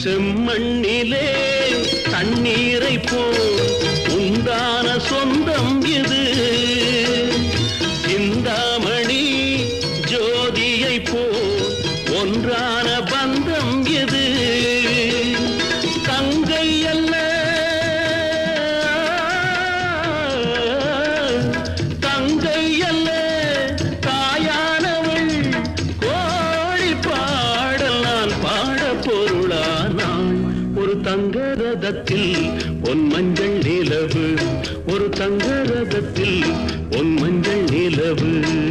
செம்மண்ணிலே தண்ணீரை போல் உண்டான சொந்தம் இது. சிந்தாமணி ஜோதியை போல் ஒன்றான பொருளானாள் ஒரு தங்க ரதத்தில் பொன் மஞ்சள் நிலவு. ஒரு தங்க ரதத்தில் பொன் மஞ்சள் நிலவு.